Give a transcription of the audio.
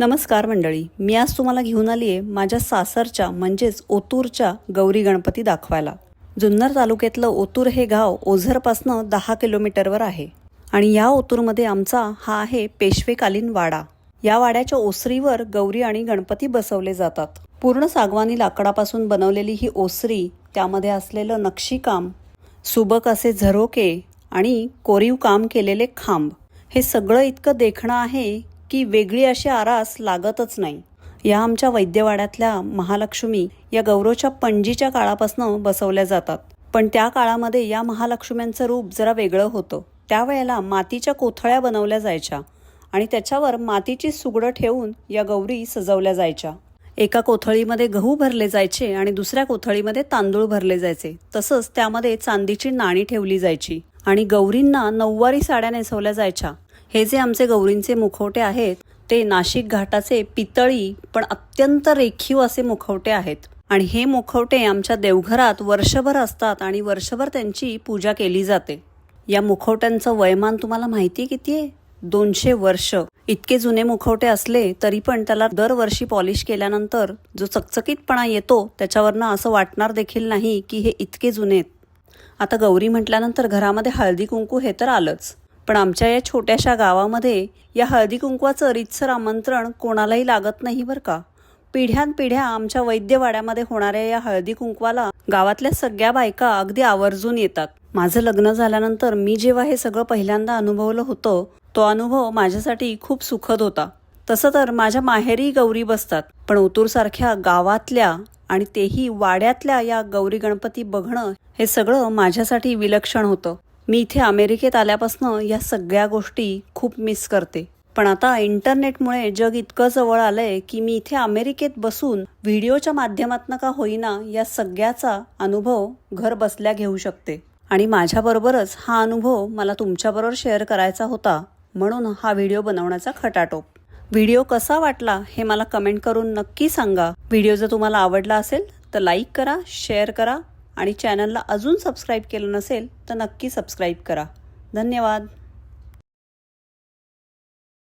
नमस्कार मंडळी मी आज तुम्हाला घेऊन आली आहे माझ्या सासरच्या म्हणजेच ओतूरच्या गौरी गणपती दाखवायला. जुन्नर तालुक्यातलं ओतूर हे गाव ओझरपासनं दहा किलोमीटरवर आहे. आणि या ओतूरमध्ये आमचा हा आहे पेशवेकालीन वाडा. या वाड्याच्या ओसरीवर गौरी आणि गणपती बसवले जातात. पूर्ण सागवानी लाकडापासून बनवलेली ही ओसरी त्यामध्ये असलेलं नक्षीकाम सुबक असे झरोके आणि कोरीव काम केलेले खांब हे सगळं इतकं देखणं आहे की वेगळी अशी आरास लागतच नाही. या आमच्या वैद्यवाड्यातल्या महालक्ष्मी या गौरवच्या पणजीच्या काळापासून बसवल्या जातात. पण त्या काळामध्ये या महालक्ष्म्यांचं रूप जरा वेगळं होतं. त्यावेळेला मातीच्या कोथळ्या बनवल्या जायच्या आणि त्याच्यावर मातीची सुगडं ठेवून या गौरी सजवल्या जायच्या. एका कोथळीमध्ये गहू भरले जायचे आणि दुसऱ्या कोथळीमध्ये तांदूळ भरले जायचे. तसंच त्यामध्ये चांदीची नाणी ठेवली जायची आणि गौरींना नऊवारी साड्या नेसवल्या जायच्या. हे जे आमचे गौरींचे मुखवटे आहेत ते नाशिक घाटाचे पितळी पण अत्यंत रेखीव असे मुखवटे आहेत. आणि हे मुखवटे आमच्या देवघरात वर्षभर असतात आणि वर्षभर त्यांची पूजा केली जाते. या मुखवट्यांचं वयमान तुम्हाला माहिती किती आहे? दोनशे वर्ष. इतके जुने मुखवटे असले तरी पण त्याला दरवर्षी पॉलिश केल्यानंतर जो चकचकीतपणा येतो त्याच्यावरनं असं वाटणार देखील नाही की हे इतके जुने आहेत. आता गौरी म्हटल्यानंतर घरामध्ये हळदी कुंकू हे तर आलंच. पण आमच्या या छोट्याशा गावामध्ये या हळदी कुंकवाचं आमंत्रण कोणालाही लागत नाही बरं का. पिढ्यानपिढ्या आमच्या वैद्यवाड्यामध्ये होणाऱ्या या हळदी कुंकवाला गावातल्या सगळ्या बायका अगदी आवर्जून येतात. माझं लग्न झाल्यानंतर मी जेव्हा हे सगळं पहिल्यांदा अनुभवलं होतं तो अनुभव माझ्यासाठी खूप सुखद होता. तसं तर माझ्या माहेरी गौरी बसतात पण ओतूरसारख्या गावातल्या आणि तेही वाड्यातल्या या गौरी गणपती बघणं हे सगळं माझ्यासाठी विलक्षण होतं. मी इथे अमेरिकेत आल्यापासनं या सगळ्या गोष्टी खूप मिस करते. पण आता इंटरनेटमुळे जग इतकं जवळ आलंय की मी इथे अमेरिकेत बसून व्हिडिओच्या माध्यमातनं का होईना या सगळ्याचा अनुभव घर बसल्या घेऊ शकते. आणि माझ्याबरोबरच हा अनुभव मला तुमच्याबरोबर शेअर करायचा होता म्हणून हा व्हिडिओ बनवण्याचा खटाटोप व्हिडिओ कसा वाटला हे मला कमेंट करून नक्की सांगा. व्हिडिओ जर तुम्हाला आवडला असेल तर लाईक करा शेअर करा आणि चॅनलला अजून सबस्क्राईब केलं नसेल तर नक्की सबस्क्राईब करा. धन्यवाद.